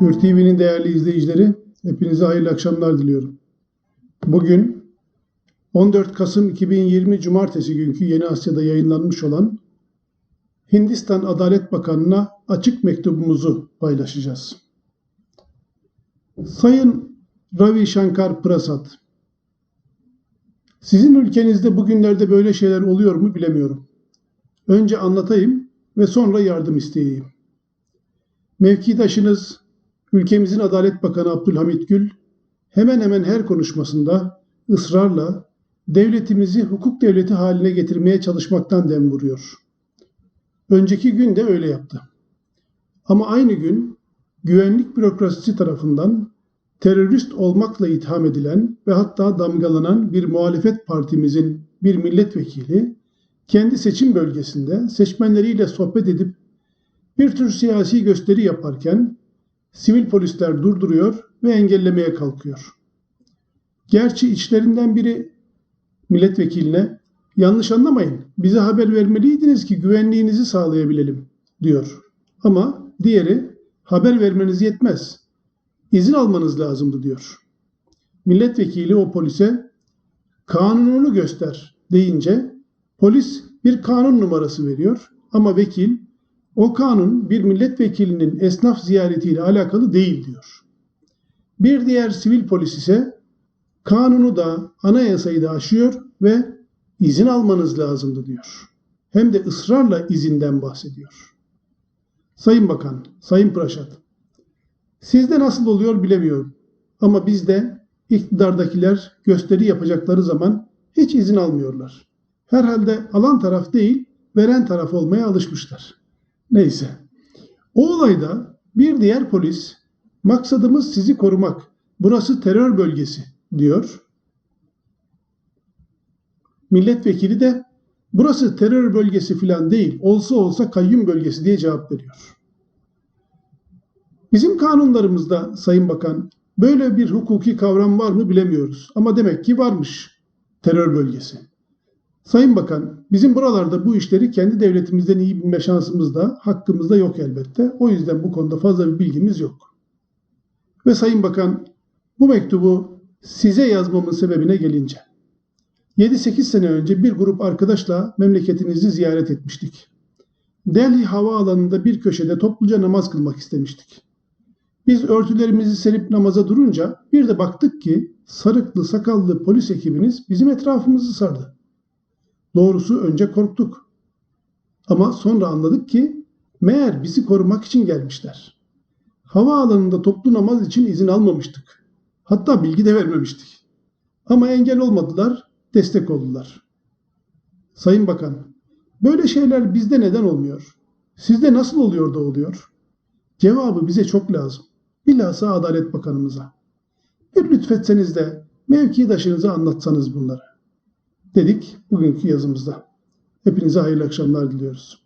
Hür TV'nin değerli izleyicileri, hepinize hayırlı akşamlar diliyorum. Bugün 14 Kasım 2020 Cumartesi günkü Yeni Asya'da yayınlanmış olan Hindistan Adalet Bakanı'na açık mektubumuzu paylaşacağız. Sayın Ravi Shankar Prasad, sizin ülkenizde bugünlerde böyle şeyler oluyor mu bilemiyorum. Önce anlatayım ve sonra yardım isteyeyim. Mevkidaşınız ülkemizin Adalet Bakanı Abdülhamit Gül hemen hemen her konuşmasında ısrarla devletimizi hukuk devleti haline getirmeye çalışmaktan dem vuruyor. Önceki gün de öyle yaptı. Ama aynı gün güvenlik bürokrasisi tarafından terörist olmakla itham edilen ve hatta damgalanan bir muhalefet partimizin bir milletvekili kendi seçim bölgesinde seçmenleriyle sohbet edip bir tür siyasi gösteri yaparken sivil polisler durduruyor ve engellemeye kalkıyor. Gerçi içlerinden biri milletvekiline yanlış anlamayın bize haber vermeliydiniz ki güvenliğinizi sağlayabilelim diyor. Ama diğeri haber vermeniz yetmez. İzin almanız lazımdı diyor. Milletvekili o polise kanununu göster deyince polis bir kanun numarası veriyor ama vekil o kanun bir milletvekilinin esnaf ziyaretiyle alakalı değil diyor. Bir diğer sivil polis ise kanunu da anayasayı da aşıyor ve izin almanız lazımdı diyor. Hem de ısrarla izinden bahsediyor. Sayın Bakan, Sayın Praşat, sizde nasıl oluyor bilemiyorum. Ama bizde iktidardakiler gösteri yapacakları zaman hiç izin almıyorlar. Herhalde alan taraf değil, veren taraf olmaya alışmışlar. Neyse. O olayda bir diğer polis maksadımız sizi korumak. Burası terör bölgesi diyor. Milletvekili de burası terör bölgesi falan değil. Olsa olsa kayyum bölgesi diye cevap veriyor. Bizim kanunlarımızda Sayın Bakan böyle bir hukuki kavram var mı bilemiyoruz. Ama demek ki varmış terör bölgesi. Sayın Bakan, bizim buralarda bu işleri kendi devletimizden iyi bilme şansımız da hakkımız da yok elbette. O yüzden bu konuda fazla bir bilgimiz yok. Ve Sayın Bakan, bu mektubu size yazmamın sebebine gelince. 7-8 sene önce bir grup arkadaşla memleketinizi ziyaret etmiştik. Delhi havaalanında bir köşede topluca namaz kılmak istemiştik. Biz örtülerimizi serip namaza durunca bir de baktık ki sarıklı sakallı polis ekibiniz bizim etrafımızı sardı. Doğrusu önce korktuk. Ama sonra anladık ki meğer bizi korumak için gelmişler. Havaalanında toplu namaz için izin almamıştık. Hatta bilgi de vermemiştik. Ama engel olmadılar, destek oldular. Sayın Bakan, böyle şeyler bizde neden olmuyor? Sizde nasıl oluyor da oluyor? Cevabı bize çok lazım. Bilhassa Adalet Bakanımıza. Bir lütfetseniz de mevkidaşınıza anlatsanız bunları dedik bugünkü yazımızda. Hepinize hayırlı akşamlar diliyoruz.